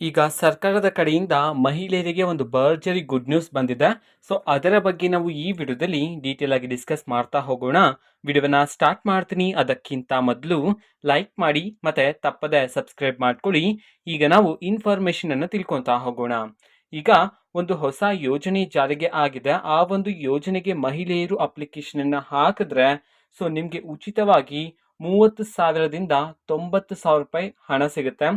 ಈಗ ಸರ್ಕಾರದ ಕಡೆಯಿಂದ ಮಹಿಳೆಯರಿಗೆ ಒಂದು ಭರ್ಜರಿ ಗುಡ್ ನ್ಯೂಸ್ ಬಂದಿದೆ. ಸೊ ಅದರ ಬಗ್ಗೆ ನಾವು ಈ ವಿಡಿಯೋದಲ್ಲಿ ಡೀಟೇಲ್ ಆಗಿ ಡಿಸ್ಕಸ್ ಮಾಡ್ತಾ ಹೋಗೋಣ. ವಿಡಿಯೋನ ಸ್ಟಾರ್ಟ್ ಮಾಡ್ತೀನಿ. ಅದಕ್ಕಿಂತ ಮೊದಲು ಲೈಕ್ ಮಾಡಿ, ಮತ್ತೆ ತಪ್ಪದೆ ಸಬ್ಸ್ಕ್ರೈಬ್ ಮಾಡ್ಕೊಳ್ಳಿ. ಈಗ ನಾವು ಇನ್ಫಾರ್ಮೇಶನ್ ಅನ್ನು ತಿಳ್ಕೊತಾ ಹೋಗೋಣ. ಈಗ ಒಂದು ಹೊಸ ಯೋಜನೆ ಜಾರಿಗೆ ಆಗಿದೆ. ಆ ಒಂದು ಯೋಜನೆಗೆ ಮಹಿಳೆಯರು ಅಪ್ಲಿಕೇಶನ್ ಅನ್ನ ಹಾಕಿದ್ರೆ ಸೊ ನಿಮಗೆ ಉಚಿತವಾಗಿ ಮೂವತ್ತು ಸಾವಿರದಿಂದ ತೊಂಬತ್ತು ಸಾವಿರ ರೂಪಾಯಿ ಹಣ ಸಿಗುತ್ತೆ.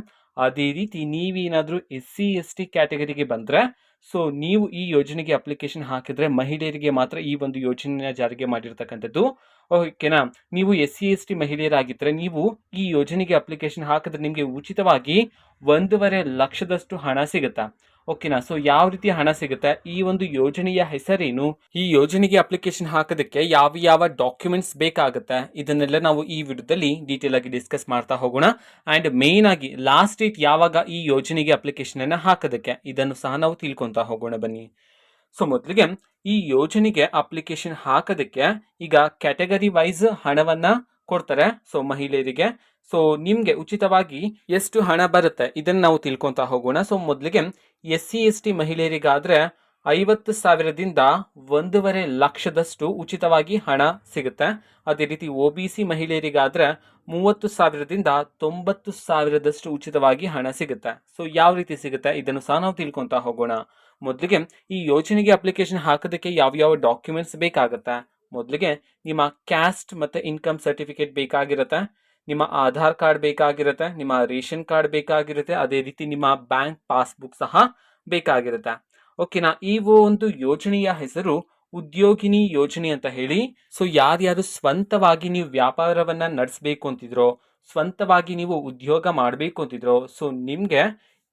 ಅದೇ ರೀತಿ ನೀವೇನಾದರೂ ಎಸ್ ಸಿ ಎಸ್ ಟಿ ಕ್ಯಾಟಗರಿಗೆ ಬಂದರೆ ಸೊ ನೀವು ಈ ಯೋಜನೆಗೆ ಅಪ್ಲಿಕೇಶನ್ ಹಾಕಿದರೆ ಮಹಿಳೆಯರಿಗೆ ಮಾತ್ರ ಈ ಒಂದು ಯೋಜನೆಯ ಜಾರಿಗೆ ಮಾಡಿರ್ತಕ್ಕಂಥದ್ದು. ಓಕೆನಾ ನೀವು ಎಸ್ ಸಿ ಎಸ್ ಟಿ ಮಹಿಳೆಯರಾಗಿದ್ದರೆ ನೀವು ಈ ಯೋಜನೆಗೆ ಅಪ್ಲಿಕೇಶನ್ ಹಾಕಿದ್ರೆ ನಿಮಗೆ ಉಚಿತವಾಗಿ ಒಂದೂವರೆ ಲಕ್ಷದಷ್ಟು ಹಣ ಸಿಗುತ್ತಾ? ಓಕೆನಾ ಸೊ ಯಾವ ರೀತಿ ಹಣ ಸಿಗುತ್ತೆ? ಈ ಒಂದು ಯೋಜನೆಯ ಹೆಸರೇನು? ಈ ಯೋಜನೆಗೆ ಅಪ್ಲಿಕೇಶನ್ ಹಾಕೋದಕ್ಕೆ ಯಾವ ಯಾವ ಡಾಕ್ಯುಮೆಂಟ್ಸ್ ಬೇಕಾಗುತ್ತೆ? ಇದನ್ನೆಲ್ಲ ನಾವು ಈ ವಿಡಿಯೋದಲ್ಲಿ ಡೀಟೇಲ್ ಆಗಿ ಡಿಸ್ಕಸ್ ಮಾಡ್ತಾ ಹೋಗೋಣ. ಅಂಡ್ ಮೇನ್ ಆಗಿ ಲಾಸ್ಟ್ ಡೇಟ್ ಯಾವಾಗ ಈ ಯೋಜನೆಗೆ ಅಪ್ಲಿಕೇಶನ್ ಅನ್ನ ಹಾಕೋದಕ್ಕೆ? ಇದನ್ನು ಸಹ ನಾವು ತಿಳ್ಕೊತಾ ಹೋಗೋಣ ಬನ್ನಿ. ಸೊ ಮೊದಲಿಗೆ ಈ ಯೋಜನೆಗೆ ಅಪ್ಲಿಕೇಶನ್ ಹಾಕೋದಕ್ಕೆ ಈಗ ಕ್ಯಾಟಗರಿ ವೈಸ್ ಹಣವನ್ನ ಕೊಡ್ತಾರೆ. ಸೊ ಮಹಿಳೆಯರಿಗೆ ಸೊ ನಿಮಗೆ ಉಚಿತವಾಗಿ ಎಷ್ಟು ಹಣ ಬರುತ್ತೆ? ಇದನ್ನು ನಾವು ತಿಳ್ಕೊಂತಾ ಹೋಗೋಣ. ಸೊ ಮೊದಲಿಗೆ ಎಸ್ ಸಿ ಎಸ್ ಟಿ ಮಹಿಳೆಯರಿಗಾದ್ರೆ ಐವತ್ತು ಸಾವಿರದಿಂದ ಒಂದೂವರೆ ಲಕ್ಷದಷ್ಟು ಉಚಿತವಾಗಿ ಹಣ ಸಿಗುತ್ತೆ. ಅದೇ ರೀತಿ ಒ ಬಿ ಸಿ ಮಹಿಳೆಯರಿಗಾದ್ರೆ ಮೂವತ್ತು ಸಾವಿರದಿಂದ ತೊಂಬತ್ತು ಸಾವಿರದಷ್ಟು ಉಚಿತವಾಗಿ ಹಣ ಸಿಗುತ್ತೆ. ಸೊ ಯಾವ ರೀತಿ ಸಿಗುತ್ತೆ? ಇದನ್ನು ಸಹ ನಾವು ತಿಳ್ಕೊಂತಾ ಹೋಗೋಣ. ಮೊದಲಿಗೆ ಈ ಯೋಜನೆಗೆ ಅಪ್ಲಿಕೇಶನ್ ಹಾಕೋದಕ್ಕೆ ಯಾವ ಯಾವ ಡಾಕ್ಯುಮೆಂಟ್ಸ್ ಬೇಕಾಗುತ್ತೆ? ಮೊದಲಿಗೆ ನಿಮ್ಮ ಕ್ಯಾಸ್ಟ್ ಮತ್ತೆ ಇನ್ಕಮ್ ಸರ್ಟಿಫಿಕೇಟ್ ಬೇಕಾಗಿರುತ್ತೆ. ನಿಮ್ಮ ಆಧಾರ್ ಕಾರ್ಡ್ ಬೇಕಾಗಿರುತ್ತೆ, ನಿಮ್ಮ ರೇಷನ್ ಕಾರ್ಡ್ ಬೇಕಾಗಿರುತ್ತೆ, ಅದೇ ರೀತಿ ನಿಮ್ಮ ಬ್ಯಾಂಕ್ ಪಾಸ್ಬುಕ್ ಸಹ ಬೇಕಾಗಿರುತ್ತೆ. ಓಕೆನಾ ಈ ಒಂದು ಯೋಜನೆಯ ಹೆಸರು ಉದ್ಯೋಗಿನಿ ಯೋಜನೆ ಅಂತ ಹೇಳಿ ಸೊ ಯಾರ್ಯಾರು ಸ್ವಂತವಾಗಿ ನೀವು ವ್ಯಾಪಾರವನ್ನ ನಡೆಸಬೇಕು ಅಂತಿದ್ರೋ, ಸ್ವಂತವಾಗಿ ನೀವು ಉದ್ಯೋಗ ಮಾಡಬೇಕು ಅಂತಿದ್ರೋ ಸೊ ನಿಮಗೆ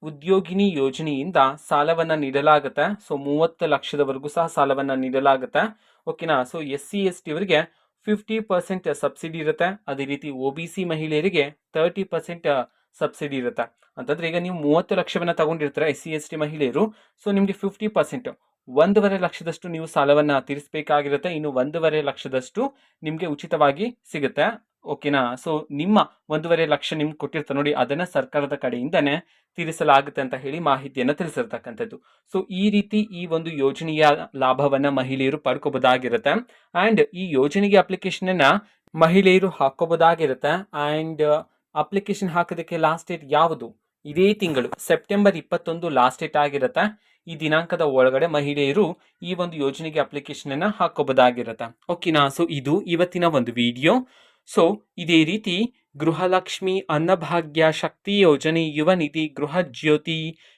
ಉದ್ಯೋಗಿನಿ ಯೋಜನೆಯಿಂದ ಸಾಲವನ್ನ ನೀಡಲಾಗುತ್ತೆ ಸೊ ಮೂವತ್ತು ಲಕ್ಷದವರೆಗೂ ಸಹ ಸಾಲವನ್ನ ನೀಡಲಾಗುತ್ತೆ. ಓಕೆನಾ so S C S T ಅವರಿಗೆ ಫಿಫ್ಟಿ ಪರ್ಸೆಂಟ್ ಸಬ್ಸಿಡಿ ಇರುತ್ತೆ. ಅದೇ ರೀತಿ ಒ ಬಿ ಸಿ ಮಹಿಳೆಯರಿಗೆ ತರ್ಟಿ ಪರ್ಸೆಂಟ್ ಸಬ್ಸಿಡಿ ಇರುತ್ತೆ. ಅಂತಂದ್ರೆ ಈಗ ನೀವು ಮೂವತ್ತು ಲಕ್ಷವನ್ನ ತಗೊಂಡಿರ್ತಾರೆ ಎಸ್ ಸಿ ಎಸ್ ಟಿ ಮಹಿಳೆಯರು. ಸೊ ನಿಮಗೆ ಫಿಫ್ಟಿ ಪರ್ಸೆಂಟ್ ಒಂದೂವರೆ ಲಕ್ಷದಷ್ಟು ನೀವು ಸಾಲವನ್ನ ತೀರಿಸಬೇಕಾಗಿರುತ್ತೆ. ಇನ್ನು ಒಂದೂವರೆ ಲಕ್ಷದಷ್ಟು ನಿಮಗೆ ಉಚಿತವಾಗಿ ಸಿಗುತ್ತೆ. ಓಕೆನಾ? ಸೊ ನಿಮ್ಮ ಒಂದೂವರೆ ಲಕ್ಷ ನಿಮ್ಗೆ ಕೊಟ್ಟಿರ್ತಾರೆ ನೋಡಿ, ಅದನ್ನ ಸರ್ಕಾರದ ಕಡೆಯಿಂದನೇ ತೀರಿಸಲಾಗುತ್ತೆ ಅಂತ ಹೇಳಿ ಮಾಹಿತಿಯನ್ನು ತಿಳಿಸಿರ್ತಕ್ಕಂಥದ್ದು. ಸೊ ಈ ರೀತಿ ಈ ಒಂದು ಯೋಜನೆಯ ಲಾಭವನ್ನ ಮಹಿಳೆಯರು ಪಡ್ಕೋಬಹುದಾಗಿರುತ್ತೆ. ಆ್ಯಂಡ್ ಈ ಯೋಜನೆಗೆ ಅಪ್ಲಿಕೇಶನನ್ನು ಮಹಿಳೆಯರು ಹಾಕೋಬಹುದಾಗಿರುತ್ತೆ ಆ್ಯಂಡ್ ಅಪ್ಲಿಕೇಶನ್ ಹಾಕೋದಕ್ಕೆ ಲಾಸ್ಟ್ ಡೇಟ್ ಯಾವುದು? ಇದೇ ತಿಂಗಳು ಸೆಪ್ಟೆಂಬರ್ ಇಪ್ಪತ್ತೊಂದು ಲಾಸ್ಟ್ ಡೇಟ್ ಆಗಿರುತ್ತೆ. ಈ ದಿನಾಂಕದ ಒಳಗಡೆ ಮಹಿಳೆಯರು ಈ ಒಂದು ಯೋಜನೆಗೆ ಅಪ್ಲಿಕೇಶನನ್ನು ಅನ್ನ ಹಾಕೋಬಹುದಾಗಿರುತ್ತೆ ಓಕೆನಾ? ಸೊ ಇದು ಇವತ್ತಿನ ಒಂದು ವಿಡಿಯೋ ಸೊ ಇದೇ ರೀತಿ ಗೃಹಲಕ್ಷ್ಮಿ ಅನ್ನಭಾಗ್ಯ ಶಕ್ತಿ ಯೋಜನೆ ಯುವ ನಿಧಿ ಗೃಹ ಜ್ಯೋತಿ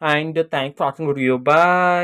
And thanks for watching video. Bye.